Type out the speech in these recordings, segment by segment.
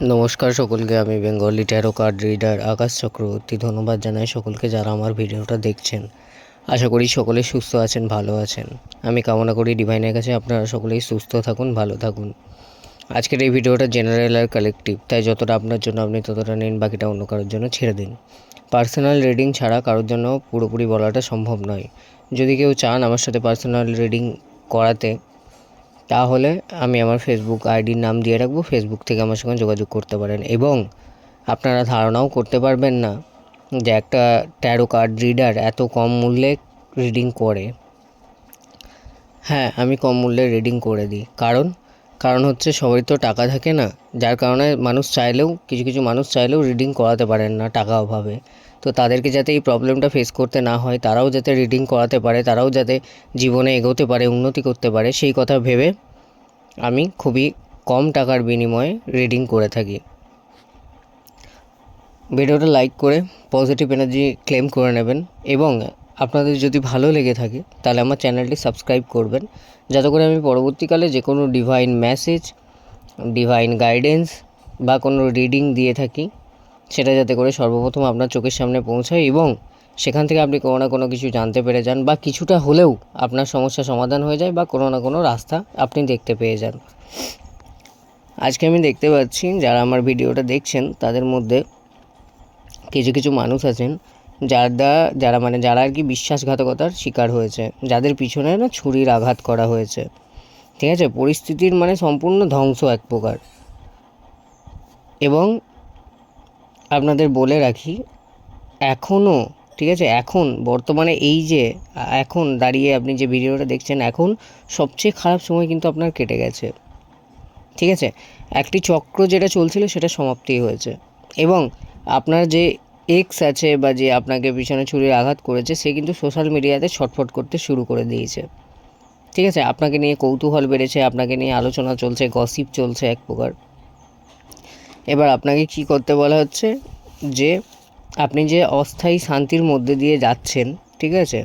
নমস্কার সকলকে, আমি Bengali tarot card reader Akash Chakraborty. ধন্যবাদ জানাই সকলকে যারা আমার ভিডিওটা দেখছেন। আশা করি সকলে সুস্থ আছেন, ভালো আছেন। আমি কামনা করি ডিভাইনের কাছে আপনারা সকলেই সুস্থ থাকুন, ভালো থাকুন। আজকের এই ভিডিওটা জেনারেল আর কালেকটিভ, তাই যতটা আপনার জন্য আপনি ততটা নিন, বাকিটা অন্য কারোর জন্য ছেড়ে দিন। পার্সোনাল রিডিং ছাড়া কারোর জন্য পুরোপুরি বলাটা সম্ভব নয়। যদি কেউ চান আমার সাথে পার্সোনাল রিডিং করাতে তাহলে আমি আমার ফেসবুক আইডির নাম দিয়ে রাখব। ফেসবুক থেকে আমার সঙ্গে যোগাযোগ করতে পারেন এবং আপনারা ধারণাও করতে পারবেন না যে একটা ট্যারো কার্ড রিডার এত কম মূল্যে রিডিং করে। হ্যাঁ আমি কম মূল্যে রিডিং করে দিই। কারণ কারণ হচ্ছে সবাই তো টাকা থাকে না। যার কারণে মানুষ চাইলেও, কিছু কিছু মানুষ চাইলেও রিডিং করাতে পারেন না টাকা অভাবে। তো তাদেরকে যাতে এই প্রবলেমটা ফেস করতে না হয়, তারাও যাতে রিডিং করাতে পারে, তারাও যাতে জীবনে এগোতে পারে, উন্নতি করতে পারে, সেই কথা ভেবে আমি খুবই কম টাকার বিনিময়ে রিডিং করে থাকি। ভিডিওটা লাইক করে পজিটিভ এনার্জি ক্লেম করে নেবেন এবং আপনাদের যদি ভালো লেগে থাকে, তাহলে আমার চ্যানেলটি সাবস্ক্রাইব করবেন। যাতে করে আমি পরবর্তীকালে যে কোনো ডিভাইন মেসেজ ডিভাইন গাইডেন্স বা কোনো রিডিং দিয়ে থাকি। সেটা যাতে করে সর্বপ্রথম আপনার চোখের সামনে পৌঁছায় এবং সেখান থেকে আপনি কোনো না কোনো কিছু জানতে পেরে যান বা কিছুটা হলেও আপনার সমস্যা সমাধান হয়ে যায় বা কোনো না কোনো রাস্তা আপনি দেখতে পেয়ে যান। আজকে আমি দেখতে পাচ্ছি যারা আমার ভিডিওটা দেখছেন, তাদের মধ্যে কিছু কিছু মানুষ আছেন যারা যারা মানে যারা আর কি বিশ্বাসঘাতকতার শিকার হয়েছে, যাদের পিছনে না ছুরির আঘাত করা হয়েছে। ঠিক আছে? পরিস্থিতির মানে সম্পূর্ণ ধ্বংস এক প্রকার। এবং আপনাদের বলে রাখি এখনও ঠিক আছে, এখন, বর্তমানে এই যে, এখন দাঁড়িয়ে আপনি যে ভিডিওটা দেখছেন, এখন সবচেয়ে খারাপ সময় কিন্তু আপনার কেটে গেছে। ঠিক আছে? একটি চক্র যেটা চলছিল সেটা সমাপ্তি হয়েছে। এবং আপনার যে এক্স আছে বা যে আপনাকে পিছনে ছুরির আঘাত করেছে, সে কিন্তু সোশ্যাল মিডিয়াতে ছটফট করতে শুরু করে দিয়েছে। ঠিক আছে? আপনাকে নিয়ে কৌতূহল বেড়েছে, আপনাকে নিয়ে আলোচনা চলছে গসিপ চলছে এক প্রকার। এবার আপনাকে কি করতে বলা হচ্ছে? যে, আপনি যে অস্থায়ী শান্তির মধ্যে দিয়ে যাচ্ছেন, ঠিক আছে?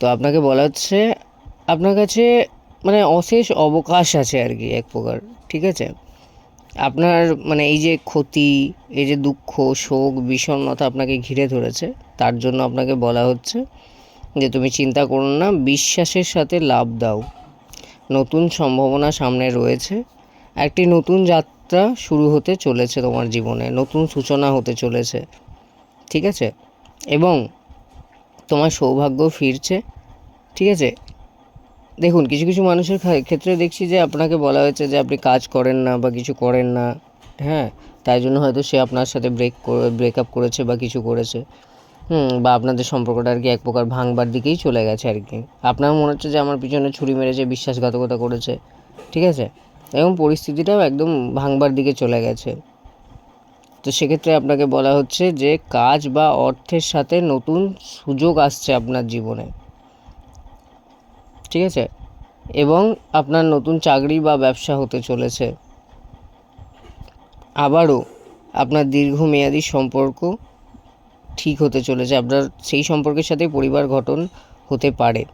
তো আপনাকে বলা হচ্ছে, আপনার কাছে মানে অশেষ অবকাশ আছে আর কি এক প্রকার, ঠিক আছে? আপনার মানে এই যে ক্ষতি, এই যে দুঃখ, শোক, বিষণ্ণতা আপনাকে ঘিরে ধরেছে, তার জন্য আপনাকে বলা হচ্ছে যে, তুমি চিন্তা করো না, বিশ্বাসের সাথে লাভ দাও। নতুন সম্ভাবনা সামনে রয়েছে। একটি নতুন যাত্রা শুরু হতে চলেছে তোমার জীবনে, নতুন সূচনা হতে চলেছে, ঠিক আছে? এবং তোমার সৌভাগ্য ফিরছে, ঠিক আছে? দেখুন, কিছু কিছু মানুষের ক্ষেত্রে দেখছি যে আপনাকে বলা হয়েছে যে আপনি কাজ করেন না বা কিছু করেন না হ্যাঁ? তাই জন্য হয়তো সে আপনার সাথে ব্রেক ব্রেক আপ করেছে বা কিছু করেছে। হুম, বা আপনাদের সম্পর্কটা আর কি এক প্রকার ভাঙবার দিকেই চলে গেছে আর কি। আপনার মনে হচ্ছে যে আমার পিছনে ছুরি মেরেছে, বিশ্বাসঘাতকতা করেছে, ঠিক আছে? এবং পরিস্থিতিটাও একদম ভাঙবার দিকে চলে গেছে। তো সেক্ষেত্রে আপনাকে বলা হচ্ছে যে, কাজ বা অর্থের সাথে নতুন সুযোগ আসছে আপনার জীবনে। ঠিক আছে? এবং আপনার নতুন চাকরি বা ব্যবসা হতে চলেছে। আবারও আপনার দীর্ঘমেয়াদী সম্পর্ক ঠিক হতে চলেছে। আপনার সেই সম্পর্কের সাথে পরিবার গঠন হতে পারে।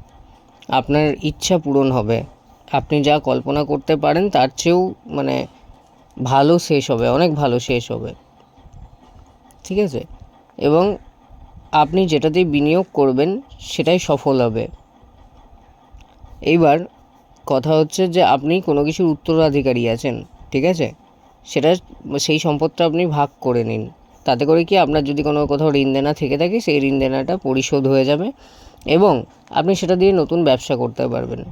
আপনার ইচ্ছা পূরণ হবে। আপনি যা কল্পনা করতে পারেন, তার চেয়েও মানে ভালো শেষ হবে, অনেক ভালো শেষ হবে। ঠিক আছে? এবং আপনি যেটাতেই বিনিয়োগ করবেন, সেটাই সফল হবে। এইবার কথা হচ্ছে যে, আপনি কোনো কিছুর উত্তরাধিকারী আছেন, ঠিক আছে? সেটা, সেই সম্পদটা আপনি ভাগ করে নিন। তাতে করে কি আপনার যদি কোনো কোথাও ঋণ দেনা থেকে থাকে, সেই ঋণ দেনাটা পরিশোধ হয়ে যাবে এবং আপনি সেটা দিয়ে নতুন ব্যবসা করতে পারবেন।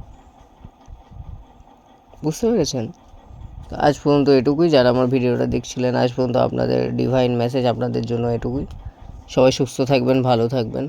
বুঝতে পেরেছেন? আজ পর্যন্ত এটুকুই, যারা আমার ভিডিওটা দেখছিলেন, আজ পর্যন্ত আপনাদের ডিভাইন মেসেজ আপনাদের জন্য এটুকুই। সবাই সুস্থ থাকবেন, ভালো থাকবেন।